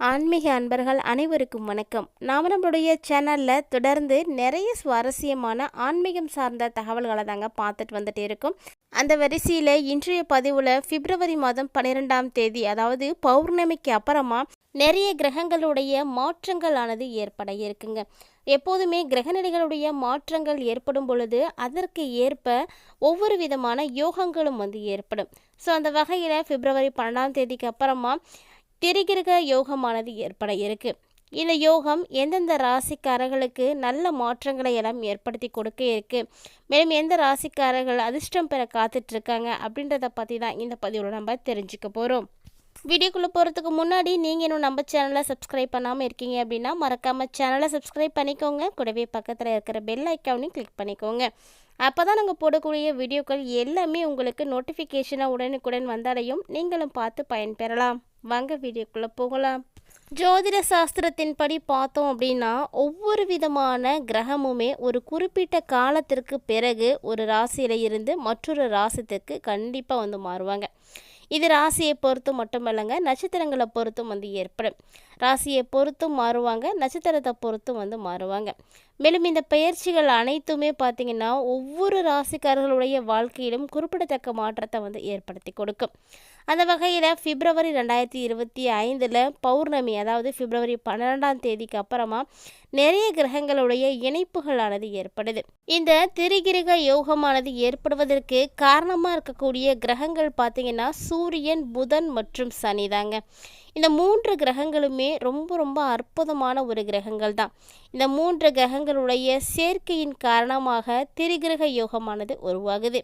ஆன்மீக அன்பர்கள் அனைவருக்கும் வணக்கம். நாம் நம்மளுடைய சேனலில் தொடர்ந்து நிறைய சுவாரஸ்யமான ஆன்மீகம் சார்ந்த தகவல்களை தாங்க பார்த்துட்டு வந்துட்டு இருக்கோம். அந்த வரிசையில் இன்றைய பதிவில் பிப்ரவரி மாதம் பன்னிரெண்டாம் தேதி அதாவது பௌர்ணமிக்கு அப்புறமா நிறைய கிரகங்களுடைய மாற்றங்களானது ஏற்பட இருக்குங்க. எப்போதுமே கிரகநிலைகளுடைய மாற்றங்கள் ஏற்படும் பொழுது அதற்கு ஏற்ப ஒவ்வொரு விதமான யோகங்களும் வந்து ஏற்படும். ஸோ அந்த வகையில் பிப்ரவரி பன்னெண்டாம் தேதிக்கு அப்புறமா திரிகிரக யோகமானது ஏற்பட இருக்கு. இந்த யோகம் எந்தெந்த ராசிக்காரர்களுக்கு நல்ல மாற்றங்களை எல்லாம் ஏற்படுத்தி கொடுக்க இருக்கு. மேலும் எந்த ராசிக்காரர்கள் அதிர்ஷ்டம் பெற காத்துட்டு இருக்காங்க அப்படின்றத பற்றி தான் இந்த பதிவில் நம்ம தெரிஞ்சுக்க போகிறோம் வீடியோக்குள்ளே போகிறதுக்கு முன்னாடி நீங்கள் இன்னும் நம்ம சேனலை சப்ஸ்கிரைப் பண்ணாமல் இருக்கீங்க அப்படின்னா மறக்காமல் சேனலை சப்ஸ்கிரைப் பண்ணிக்கோங்க. கூடவே பக்கத்தில் இருக்கிற பெல் ஐக்கானையும் கிளிக் பண்ணிக்கோங்க. அப்போ தான் நாங்கள் போடக்கூடிய வீடியோக்கள் எல்லாமே உங்களுக்கு நோட்டிஃபிகேஷனாக உடனுக்குடன் வந்தாலையும் நீங்களும் பார்த்து பயன்பெறலாம். வாங்க வீடியோக்குள்ளே போகலாம். ஜோதிட சாஸ்திரத்தின்படி பார்த்தோம் அப்படின்னா ஒவ்வொரு விதமான கிரகமுமே ஒரு குறிப்பிட்ட காலத்திற்கு பிறகு ஒரு ராசியில் இருந்து மற்றொரு ராசித்துக்கு கண்டிப்பாக வந்து மாறுவாங்க. இது ராசியை பொறுத்து மட்டுமல்லங்க நட்சத்திரங்களை பொறுத்தும் வந்து ஏற்படும். ராசியை பொறுத்தும் மாறுவாங்க நட்சத்திரத்தை பொறுத்தும் வந்து மாறுவாங்க. மேலும் இந்த பயிற்சிகள் அனைத்துமே பார்த்திங்கன்னா ஒவ்வொரு ராசிக்காரர்களுடைய வாழ்க்கையிலும் குறிப்பிடத்தக்க மாற்றத்தை வந்து ஏற்படுத்தி கொடுக்கும். அந்த வகையில் பிப்ரவரி ரெண்டாயிரத்தி இருபத்தி ஐந்தில் பௌர்ணமி அதாவது பிப்ரவரி பன்னிரெண்டாம் தேதிக்கு அப்புறமா நிறைய கிரகங்களுடைய இணைப்புகளானது ஏற்படுது. இந்த திரிகிரக யோகமானது ஏற்படுவதற்கு காரணமாக இருக்கக்கூடிய கிரகங்கள் பார்த்திங்கன்னா சூரியன் புதன் மற்றும் சனி தாங்க. இந்த மூன்று கிரகங்களுமே ரொம்ப ரொம்ப அற்புதமான ஒரு கிரகங்கள் தான். இந்த மூன்று கிரகங்களுடைய சேர்க்கையின் காரணமாக திரிகிரக யோகமானது உருவாகுது.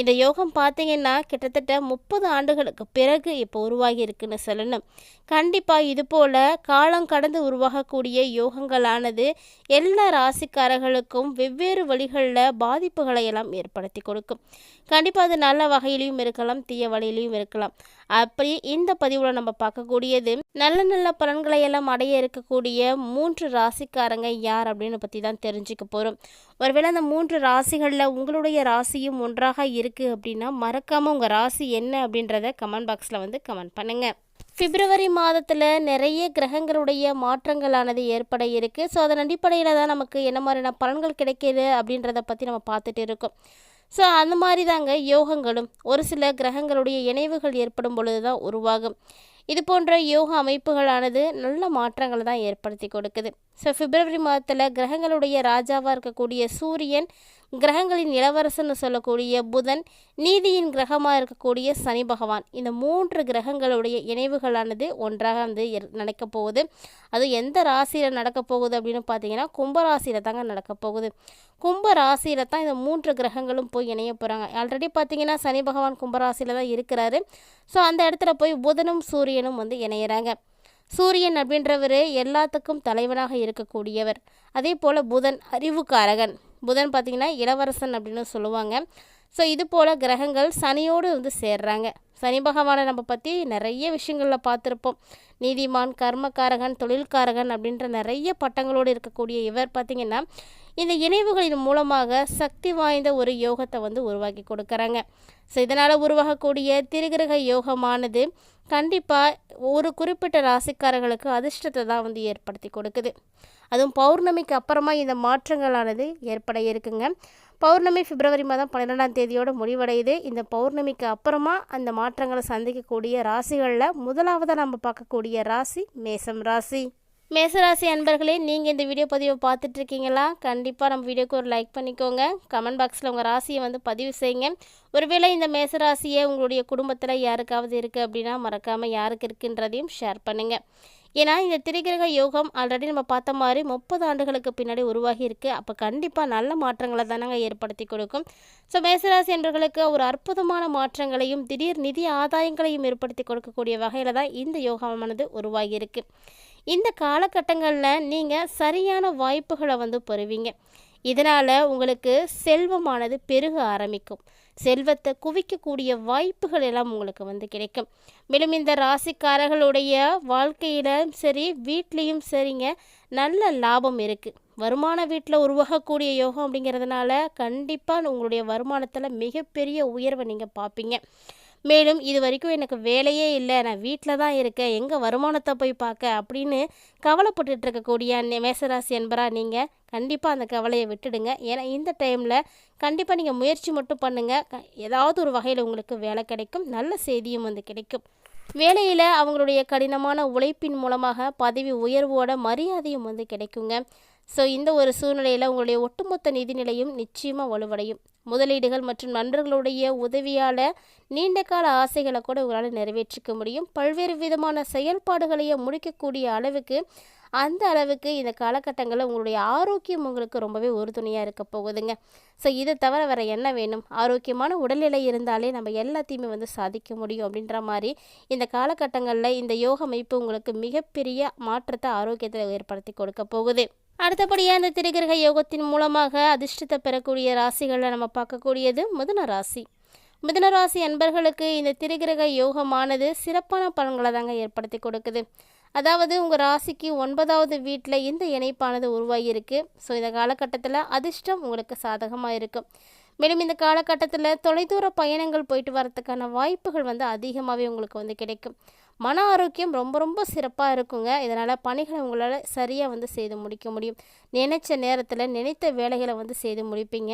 இந்த யோகம் பார்த்தீங்கன்னா கிட்டத்தட்ட முப்பது ஆண்டுகளுக்கு பிறகு இப்போ உருவாகி இருக்குன்னு சொல்லணும். கண்டிப்பாக இது போல் காலம் கடந்து உருவாகக்கூடிய யோகங்களானது எல்லா ராசிக்காரர்களுக்கும் வெவ்வேறு வழிகளில் பாதிப்புகளை எல்லாம் ஏற்படுத்தி கொடுக்கும். கண்டிப்பாக அது நல்ல வகையிலையும் இருக்கலாம் தீய வழியிலையும் இருக்கலாம். அப்படி இந்த பதிவில் நம்ம பார்க்கக்கூடியது நல்ல நல்ல பலன்களை எல்லாம் அடைய இருக்கக்கூடிய மூன்று ராசிக்காரங்க யார் அப்படின்னு பற்றி தான் தெரிஞ்சுக்க போகிறோம் ஒருவேளை அந்த மூன்று ராசிகளில் உங்களுடைய ராசியும் ஒன்றாக இருக்குது அப்படின்னா மறக்காமல் உங்கள் ராசி என்ன அப்படின்றத கமெண்ட் பாக்ஸில் வந்து கமெண்ட் பண்ணுங்கள் பிப்ரவரி மாதத்தில் நிறைய கிரகங்களுடைய மாற்றங்களானது ஏற்பட இருக்குது ஸோ அதன் அடிப்படையில் தான் நமக்கு என்ன மாதிரியான பலன்கள் கிடைக்கிது அப்படின்றத பற்றி நம்ம பார்த்துட்டு இருக்கோம். ஸோ அந்த மாதிரி தாங்க யோகங்களும் ஒரு சில கிரகங்களுடைய இணைவுகள் ஏற்படும் பொழுது தான் உருவாகும். இது போன்ற யோக அமைப்புகளானது நல்ல மாற்றங்களை தான் ஏற்படுத்தி கொடுக்குது. ஸோ பிப்ரவரி மாதத்தில் கிரகங்களுடைய ராஜாவாக இருக்கக்கூடிய சூரியன் கிரகங்களின் இளவரசன்னு சொல்லக்கூடிய புதன் நீதியின் கிரகமாக இருக்கக்கூடிய சனி பகவான். இந்த மூன்று கிரகங்களுடைய இணைவுகளானது ஒன்றாக வந்து நடக்க போகுது. அது எந்த ராசியில் நடக்க போகுது அப்படின்னு பார்த்தீங்கன்னா கும்பராசியில் தாங்க நடக்க போகுது. கும்ப ராசியில் தான் இந்த மூன்று கிரகங்களும் போய் இணைய போகிறாங்க ஆல்ரெடி பார்த்தீங்கன்னா சனி பகவான் கும்பராசியில் தான் இருக்கிறாரு. ஸோ அந்த இடத்துல போய் புதனும் சூரியனும் வந்து இணையிறாங்க. சூரியன் அப்படின்றவர் எல்லாத்துக்கும் தலைவனாக இருக்கக்கூடியவர். அதே போல் புதன் அறிவுக்காரகன். புதன் பார்த்திங்கன்னா இளவரசன் அப்படின்னு சொல்லுவாங்க. ஸோ இது போல் கிரகங்கள் சனியோடு வந்து சேர்றாங்க. சனி பகவானை நம்ம பற்றி நிறைய விஷயங்களில் பார்த்துருப்போம். நீதிமான் கர்மக்காரகன் தொழில்காரகன் அப்படின்ற நிறைய பட்டங்களோடு இருக்கக்கூடிய இவர் பார்த்திங்கன்னா இந்த இணைவுகளின் மூலமாக சக்தி வாய்ந்த ஒரு யோகத்தை வந்து உருவாக்கி கொடுக்குறாங்க. ஸோ இதனால் உருவாகக்கூடிய திருகிரக யோகமானது கண்டிப்பாக ஒரு குறிப்பிட்ட ராசிக்காரர்களுக்கு அதிர்ஷ்டத்தை தான் வந்து ஏற்படுத்தி கொடுக்குது. அதுவும் பௌர்ணமிக்கு அப்புறமா இந்த மாற்றங்களானது ஏற்பட இருக்குங்க. பௌர்ணமி பிப்ரவரி மாதம் பன்னிரெண்டாம் தேதியோடு முடிவடையுது. இந்த பௌர்ணமிக்கு அப்புறமா அந்த மாற்றங்களை சந்திக்கக்கூடிய ராசிகளில் முதலாவதாக நம்ம பார்க்கக்கூடிய ராசி மேசம் ராசி. மேசராசி அன்பர்களே நீங்கள் இந்த வீடியோ பதிவை பார்த்துட்ருக்கீங்களா கண்டிப்பாக நம்ம வீடியோக்கு ஒரு லைக் பண்ணிக்கோங்க. கமெண்ட் பாக்ஸில் உங்கள் ராசியை வந்து பதிவு செய்யுங்க. ஒருவேளை இந்த மேசராசியை உங்களுடைய குடும்பத்தில் யாருக்காவது இருக்குது அப்படின்னா மறக்காமல் யாருக்கு இருக்குன்றதையும் ஷேர் பண்ணுங்கள் ஏன்னா இந்த திரிகிரக யோகம் ஆல்ரெடி நம்ம பார்த்த மாதிரி முப்பது ஆண்டுகளுக்கு பின்னாடி உருவாகி இருக்குது அப்போ கண்டிப்பாக நல்ல மாற்றங்களை தானங்க ஏற்படுத்தி கொடுக்கும். ஸோ மேசராசி என்பர்களுக்கு ஒரு அற்புதமான மாற்றங்களையும் திடீர் நிதி ஆதாயங்களையும் ஏற்படுத்தி கொடுக்கக்கூடிய வகையில் தான் இந்த யோகமானது உருவாகி இருக்குது இந்த காலகட்டங்களில் நீங்கள் சரியான வாய்ப்புகளை வந்து பெறுவீங்க. இதனால் உங்களுக்கு செல்வமானது பெருக ஆரம்பிக்கும். செல்வத்தை குவிக்கக்கூடிய வாய்ப்புகள் எல்லாம் உங்களுக்கு வந்து கிடைக்கும். மேலும் இந்த ராசிக்காரர்களுடைய வாழ்க்கையிலும் சரி வீட்லேயும் சரிங்க நல்ல லாபம் இருக்குது வருமான வீட்டில் உருவாகக்கூடிய யோகம் அப்படிங்கிறதுனால கண்டிப்பாக உங்களுடைய வருமானத்தில் மிகப்பெரிய உயர்வை நீங்கள் பார்ப்பீங்க. மேலும் இது வரைக்கும் எனக்கு வேலையே இல்லை நான் வீட்டில் தான் இருக்கேன் எங்கே வருமானத்தை போய் பார்க்க அப்படின்னு கவலைப்பட்டுட்டு இருக்கக்கூடிய மேசராசி என்பரா நீங்கள் கண்டிப்பாக அந்த கவலையை விட்டுடுங்க. ஏன்னா இந்த டைமில் கண்டிப்பாக நீங்கள் முயற்சி மட்டும் பண்ணுங்கள் ஏதாவது ஒரு வகையில் உங்களுக்கு வேலை கிடைக்கும் நல்ல செய்தியும் வந்து கிடைக்கும். வேலையில் அவங்களுடைய கடினமான உழைப்பின் மூலமாக பதவி உயர்வோட மரியாதையும் வந்து கிடைக்குங்க. ஸோ இந்த ஒரு சூழ்நிலையில் உங்களுடைய ஒட்டுமொத்த நிதிநிலையும் நிச்சயமாக வலுவடையும். முதலீடுகள் மற்றும் நண்பர்களுடைய உதவியால் நீண்ட கால ஆசைகளை கூட உங்களால் நிறைவேற்றிக்க முடியும். பல்வேறு விதமான செயல்பாடுகளையே முடிக்கக்கூடிய அளவுக்கு அந்த அளவுக்கு இந்த காலகட்டங்களில் உங்களுடைய ஆரோக்கியம் உங்களுக்கு ரொம்பவே உறுதுணையாக இருக்க போகுதுங்க. ஸோ இதை தவிர வேறு என்ன வேணும்? ஆரோக்கியமான உடல்நிலை இருந்தாலே நம்ம எல்லாத்தையுமே வந்து சாதிக்க முடியும் அப்படின்ற மாதிரி இந்த காலகட்டங்களில் இந்த யோக அமைப்பு உங்களுக்கு மிகப்பெரிய மாற்றத்தை ஆரோக்கியத்தில் ஏற்படுத்தி கொடுக்க போகுது. அடுத்தபடியாக இந்த திரிகிரக யோகத்தின் மூலமாக அதிர்ஷ்டத்தை பெறக்கூடிய ராசிகளில் நம்ம பார்க்கக்கூடியது மிதுன ராசி. மிதுன ராசி அன்பர்களுக்கு இந்த திரிகிரக யோகமானது சிறப்பான பலன்களை தாங்க ஏற்படுத்தி கொடுக்குது. அதாவது உங்கள் ராசிக்கு ஒன்பதாவது வீட்டில் இந்த இணைப்பானது உருவாகியிருக்கு. ஸோ இந்த காலகட்டத்தில் அதிர்ஷ்டம் உங்களுக்கு சாதகமாக இருக்கும் மேலும் இந்த காலகட்டத்தில் தொலைதூர பயணங்கள் போயிட்டு வரதுக்கான வாய்ப்புகள் வந்து அதிகமாகவே உங்களுக்கு வந்து கிடைக்கும். மன ஆரோக்கியம் ரொம்ப ரொம்ப சிறப்பாக இருக்குங்க. இதனால் பணிகளை உங்களால் சரியாக வந்து செய்து முடிக்க முடியும். நினைச்ச நேரத்தில் நினைத்த வேலைகளை வந்து செய்து முடிப்பீங்க.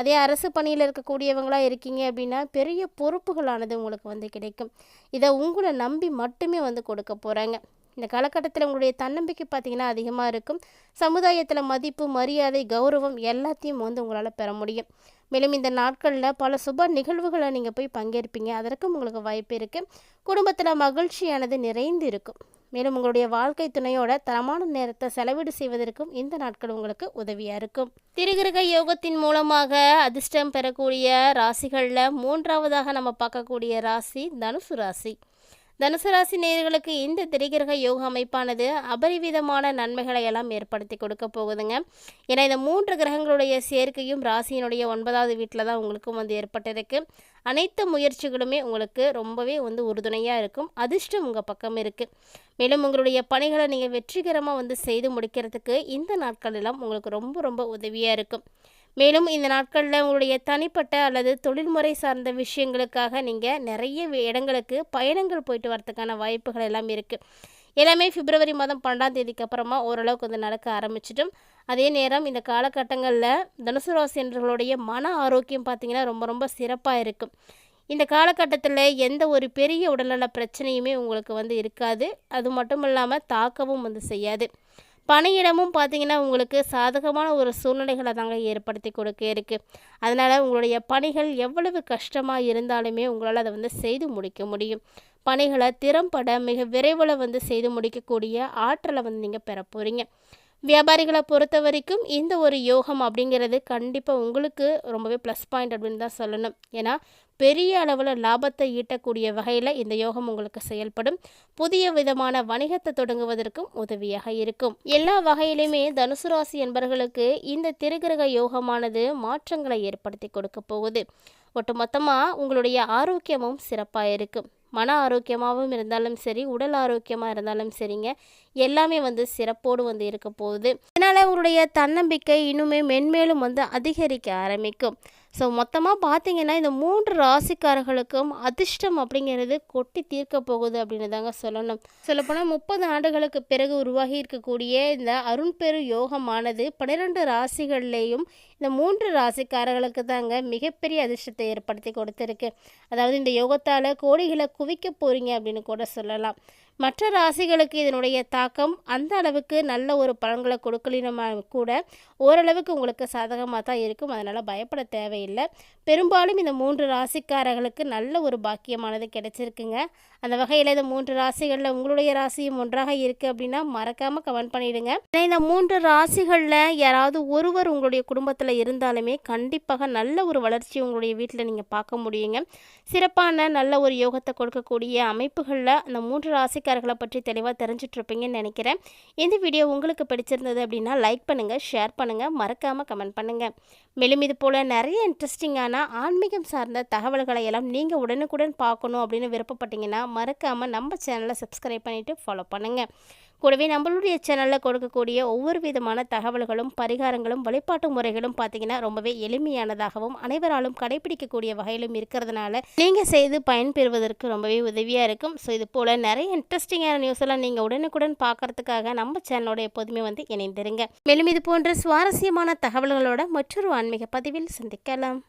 அதே அரசு பணியில் இருக்கக்கூடியவங்களாக இருக்கீங்க அப்படின்னா பெரிய பொறுப்புகளானது உங்களுக்கு வந்து கிடைக்கும். இதை உங்களை நம்பி மட்டுமே வந்து கொடுக்க போகிறாங்க இந்த காலகட்டத்தில் உங்களுடைய தன்னம்பிக்கை பார்த்தீங்கன்னா அதிகமாக இருக்கும். சமுதாயத்தில் மதிப்பு மரியாதை கௌரவம் எல்லாத்தையும் வந்து உங்களால் பெற முடியும். மேலும் இந்த நாட்களில் பல சுப நிகழ்வுகளை நீங்கள் போய் பங்கேற்பீங்க. அதற்கும் உங்களுக்கு வாய்ப்பு இருக்குது குடும்பத்தில் மகிழ்ச்சியானது நிறைந்து இருக்கும். மேலும் உங்களுடைய வாழ்க்கை துணையோட தரமான நேரத்தை செலவீடு செய்வதற்கும் இந்த நாட்கள் உங்களுக்கு உதவியாக இருக்கும். திருகிரக யோகத்தின் மூலமாக அதிர்ஷ்டம் பெறக்கூடிய ராசிகளில் மூன்றாவதாக நம்ம பார்க்கக்கூடிய ராசி தனுசு ராசி. தனுசு ராசி நேயர்களுக்கு இந்த திரிகிரக யோக அமைப்பானது அபரிவிதமான நன்மைகளை எல்லாம் ஏற்படுத்தி கொடுக்க போகுதுங்க. ஏன்னா இந்த மூன்று கிரகங்களுடைய சேர்க்கையும் ராசியினுடைய ஒன்பதாவது வீட்டில் தான் உங்களுக்கும் வந்து ஏற்பட்டிருக்கு. அனைத்து முயற்சிகளுமே உங்களுக்கு ரொம்பவே வந்து உறுதுணையாக இருக்கும். அதிர்ஷ்டம் உங்கள் பக்கம் இருக்குது மேலும் உங்களுடைய பணிகளை நீங்கள் வெற்றிகரமாக வந்து செய்து முடிக்கிறதுக்கு இந்த நாட்களெல்லாம் உங்களுக்கு ரொம்ப ரொம்ப உதவியாக இருக்கும். மேலும் இந்த நாட்களில் உங்களுடைய தனிப்பட்ட அல்லது தொழில்முறை சார்ந்த விஷயங்களுக்காக நீங்கள் நிறைய இடங்களுக்கு பயணங்கள் போயிட்டு வரதுக்கான வாய்ப்புகள் எல்லாம் இருக்குது எல்லாமே பிப்ரவரி மாதம் பன்னெண்டாம் தேதிக்கு அப்புறமா ஓரளவுக்கு வந்து நடக்க ஆரம்பிச்சிடும். அதே நேரம் இந்த காலகட்டங்களில் தனுசு ராசி மன ஆரோக்கியம் பார்த்திங்கன்னா ரொம்ப ரொம்ப சிறப்பாக இருக்கும். இந்த காலகட்டத்தில் எந்த ஒரு பெரிய உடல்நல பிரச்சனையுமே உங்களுக்கு வந்து இருக்காது. அது மட்டும் இல்லாமல் தாக்கவும் வந்து செய்யாது. பணியிடமும் பார்த்தீங்கன்னா உங்களுக்கு சாதகமான ஒரு சூழ்நிலைகளை தாங்க ஏற்படுத்தி கொடுக்க இருக்குது அதனால் உங்களுடைய பணிகள் எவ்வளவு கஷ்டமாக இருந்தாலுமே உங்களால் அதை வந்து செய்து முடிக்க முடியும். பணிகளை திறம்பட மிக விரைவில் வந்து செய்து முடிக்கக்கூடிய ஆற்றலை வந்து நீங்கள் பெற போகிறீங்க வியாபாரிகளை பொறுத்த வரைக்கும் இந்த ஒரு யோகம் அப்படிங்கிறது கண்டிப்பாக உங்களுக்கு ரொம்பவே ப்ளஸ் பாயிண்ட் அப்படின்னு தான் சொல்லணும். ஏன்னா பெரிய அளவில் லாபத்தை ஈட்டக்கூடிய வகையில் இந்த யோகம் உங்களுக்கு செயல்படும். புதிய விதமான வணிகத்தை தொடங்குவதற்கும் உதவியாக இருக்கும். எல்லா வகையிலுமே தனுசு ராசி என்பவர்களுக்கு இந்த திருகிரக யோகமானது மாற்றங்களை ஏற்படுத்தி கொடுக்க போகுது. ஒட்டுமொத்தமாக உங்களுடைய ஆரோக்கியமும் சிறப்பாக இருக்கும். மன ஆரோக்கியமாகவும் இருந்தாலும் சரி உடல் ஆரோக்கியமாக இருந்தாலும் சரிங்க. எல்லாமே வந்து சிறப்போடு வந்து இருக்க போகுது. இதனால் உங்களுடைய தன்னம்பிக்கை இன்னுமே மென்மேலும் வந்து அதிகரிக்க ஆரம்பிக்கும். ஸோ மொத்தமாக பார்த்தீங்கன்னா இந்த மூன்று ராசிக்காரர்களுக்கும் அதிர்ஷ்டம் அப்படிங்கிறது கொட்டி தீர்க்க போகுது அப்படின்னு தாங்க சொல்லணும். சொல்லப்போனால் முப்பது ஆண்டுகளுக்கு பிறகு உருவாகி இருக்கக்கூடிய இந்த அருண்பெரு யோகமானது பன்னிரெண்டு ராசிகள்லேயும் இந்த மூன்று ராசிக்காரர்களுக்கு தாங்க மிகப்பெரிய அதிர்ஷ்டத்தை ஏற்படுத்தி கொடுத்துருக்கு. அதாவது இந்த யோகத்தால் கோடிகளை குவிக்க போகிறீங்க அப்படின்னு கூட சொல்லலாம். மற்ற ராசிகளுக்கு இதனுடைய தாக்கம் அந்த அளவுக்கு நல்ல ஒரு பலன்களை கொடுக்கலினமா கூட ஓரளவுக்கு உங்களுக்கு சாதகமாக தான் இருக்கும். அதனால் பயப்பட தேவையில்லை. பெரும்பாலும் இந்த மூன்று ராசிக்காரர்களுக்கு நல்ல ஒரு பாக்கியமானது கிடைச்சிருக்குங்க. அந்த வகையில் இந்த மூன்று ராசிகளில் உங்களுடைய ராசியும் ஒன்றாக இருக்குது அப்படின்னா மறக்காமல் கமெண்ட் பண்ணிவிடுங்க ஏன்னா இந்த மூன்று ராசிகளில் யாராவது ஒருவர் உங்களுடைய குடும்பத்தில் இருந்தாலுமே கண்டிப்பாக நல்ல ஒரு வளர்ச்சி உங்களுடைய வீட்டில் நீங்கள் பார்க்க முடியுங்க. சிறப்பான நல்ல ஒரு யோகத்தை கொடுக்கக்கூடிய அமைப்புகளில் அந்த மூன்று ராசி ராசிக்காரர்களை பற்றி தெளிவாக தெரிஞ்சிட்ருப்பீங்கன்னு நினைக்கிறேன். இந்த வீடியோ உங்களுக்கு பிடிச்சிருந்தது அப்படின்னா லைக் பண்ணுங்கள் ஷேர் பண்ணுங்கள் மறக்காமல் கமெண்ட் பண்ணுங்கள் மேலும் இது போல் நிறைய இன்ட்ரெஸ்டிங்கான ஆன்மீகம் சார்ந்த தகவல்களை எல்லாம் நீங்கள் உடனுக்குடன் பார்க்கணும் அப்படின்னு விருப்பப்பட்டீங்கன்னா மறக்காமல் நம்ம சேனலை சப்ஸ்கிரைப் பண்ணிவிட்டு ஃபாலோ பண்ணுங்கள் கூடவே நம்மளுடைய சேனலில் கொடுக்கக்கூடிய ஒவ்வொரு விதமான தகவல்களும் பரிகாரங்களும் வழிபாட்டு முறைகளும் பார்த்தீங்கன்னா ரொம்பவே எளிமையானதாகவும் அனைவராலும் கடைபிடிக்கக்கூடிய வகையிலும் இருக்கிறதுனால நீங்கள் செய்து பயன்பெறுவதற்கு ரொம்பவே உதவியாக இருக்கும். ஸோ இது போல் நிறைய இன்ட்ரெஸ்டிங்கான நியூஸ் எல்லாம் நீங்கள் உடனுக்குடன் பார்க்கறதுக்காக நம்ம சேனலோட எப்போதுமே வந்து இணைந்திருங்க. மேலும் இது போன்ற சுவாரஸ்யமான தகவல்களோட மற்றொரு ஆன்மீக பதிவில் சந்திக்கலாம்.